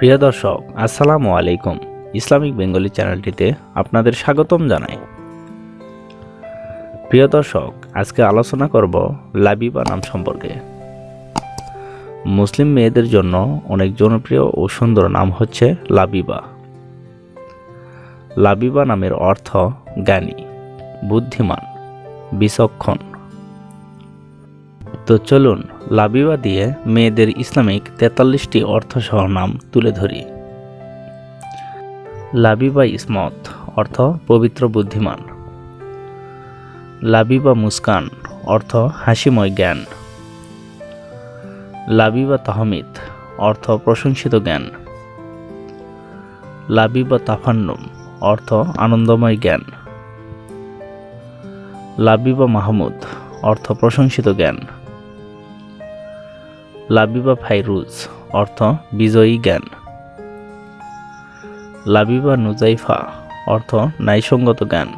প্রিয় দর্শক, আসসালামু আলাইকুম। ইসলামিক বেঙ্গলি চ্যানেলটিতে আপনাদের স্বাগতম জানাই। প্রিয় দর্শক, আজকে আলোচনা করব লাবিবা নাম সম্পর্কে। মুসলিম মেয়েদের জন্য অনেক জনপ্রিয় ও সুন্দর নাম হচ্ছে লাবিবা। লাবিবা নামের অর্থ জ্ঞানী, বুদ্ধিমান, বিচক্ষণ। তো চলুন লাবিবা দিয়ে মেয়েদের ইসলামিক তেতাল্লিশটি অর্থসহ নাম তুলে ধরি। লাবিবা ইসমত, অর্থ পবিত্র বুদ্ধিমান। লাবিবা মুস্কান, অর্থ হাসিময় জ্ঞান। লাবিবা তাহমিদ, অর্থ প্রশংসিত জ্ঞান। লাবিবা তাফান্নুম, অর্থ আনন্দময় জ্ঞান। লাবিবা মাহমুদ, অর্থ প্রশংসিত জ্ঞান। লাবিবা ফাইরুজ, অর্থ বিজয়ী জ্ঞান। লাবিবা নুজাইফা, অর্থ ন্যায়সঙ্গত জ্ঞান।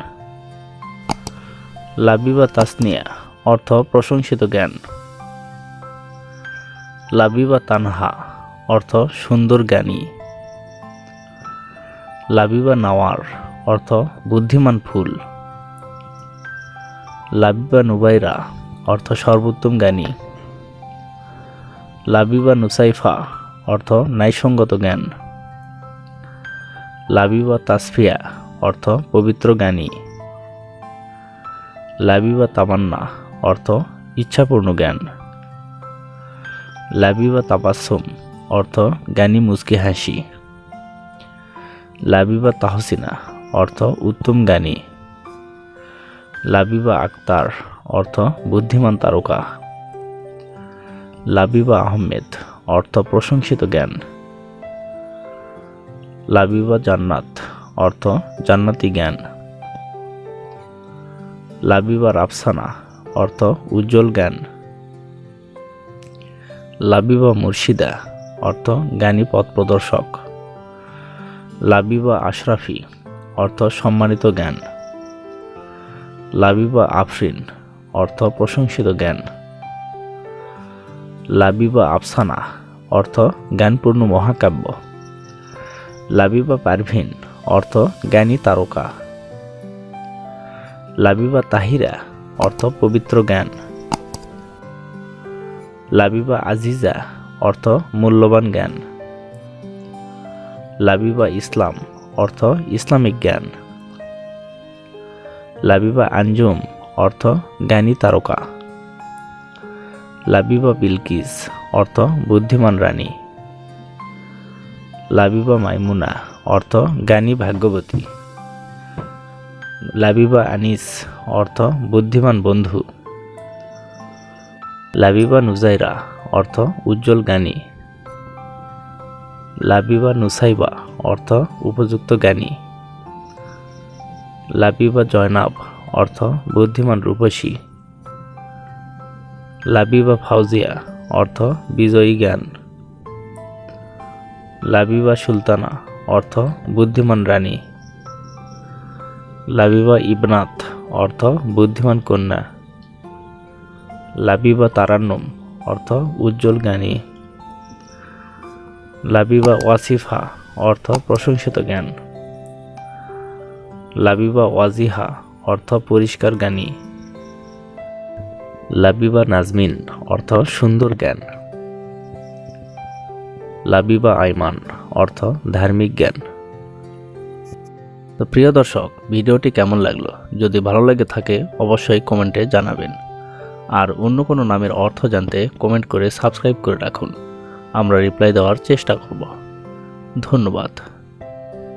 লাবিবা তাসনিয়া, অর্থ প্রশংসিত জ্ঞান। লাবিবা তানহা, অর্থ সুন্দর জ্ঞানী। লাবিবা নাওয়ার, অর্থ বুদ্ধিমান ফুল। লাবিবা নুবাইরা, অর্থ সর্বোত্তম জ্ঞানী। লাবিবা নুসাইফা, অর্থ ন্যায়সঙ্গত জ্ঞান। লাবিবা তাসফিয়া, অর্থ পবিত্র জ্ঞানী। লাবিবা তামান্না, অর্থ ইচ্ছাপূর্ণ জ্ঞান। লাবিবা তাবাসুম অর্থ জ্ঞানী মুস্কি হাসি। লাবিবা তাহসিনা, অর্থ উত্তম জ্ঞানী। লাবিবা আক্তার, অর্থ বুদ্ধিমান তারকা। লাবিবা আহমেদ, অর্থ প্রশংসিত জ্ঞান। লাবিবা জান্নাত, অর্থ জান্নাতি জ্ঞান। লাবিবা রাফসানা, অর্থ উজ্জ্বল জ্ঞান। লাবিবা মুর্শিদা, অর্থ জ্ঞানী পথ প্রদর্শক। লাবিবা আশরাফি, অর্থ সম্মানিত জ্ঞান। লাবিবা আফরিন, অর্থ প্রশংসিত জ্ঞান। লাবিবা আফসানা, অর্থ জ্ঞানপূর্ণ মহাকাব্য। লাবিবা পারভিন, অর্থ জ্ঞানী তারকা। লাবিবা তাহিরা, অর্থ পবিত্র জ্ঞান। লাবিবা আজিজা, অর্থ মূল্যবান জ্ঞান। লাবিবা ইসলাম, অর্থ ইসলামিক জ্ঞান। লাবিবা আঞ্জুম, অর্থ জ্ঞানী তারকা। লাবিবা বিলকিস, অর্থ বুদ্ধিমান রানী। লাবিবা মাইমুনা, অর্থ জ্ঞানী ভাগ্যবতী। লাবিবা আনিস, অর্থ বুদ্ধিমান বন্ধু। লাবিবা নুজাইরা, অর্থ উজ্জ্বল জ্ঞানী। লাবিবা নুসাইবা, অর্থ উপযুক্ত জ্ঞানী। লাবিবা জয়নাব, অর্থ বুদ্ধিমান রূপসী। লাবিবা ফাউজিয়া, অর্থ বিজয়ী জ্ঞান। লাবিবা সুলতানা, অর্থ বুদ্ধিমান রানী। লাবিবা ইবনাত অর্থ বুদ্ধিমান কন্যা। লাবিবা তারান্নম, অর্থ উজ্জ্বল জ্ঞানী। লাবিবা ওয়াসিফা, অর্থ প্রশংসিত জ্ঞান। লাবিবা ওয়াজিহা, অর্থ পরিষ্কার জ্ঞানী। লাবিবা নাজমিন, অর্থ সুন্দর জ্ঞান। লাবিবা আইমান, অর্থ ধার্মিক জ্ঞান। তো প্রিয় দর্শক, ভিডিওটি কেমন লাগল? যদি ভালো লেগে থাকে, অবশ্যই কমেন্টে জানাবেন। আর অন্য কোনো নামের অর্থ জানতে কমেন্ট করে সাবস্ক্রাইব করে রাখুন। আমরা রিপ্লাই দেওয়ার চেষ্টা করব। ধন্যবাদ।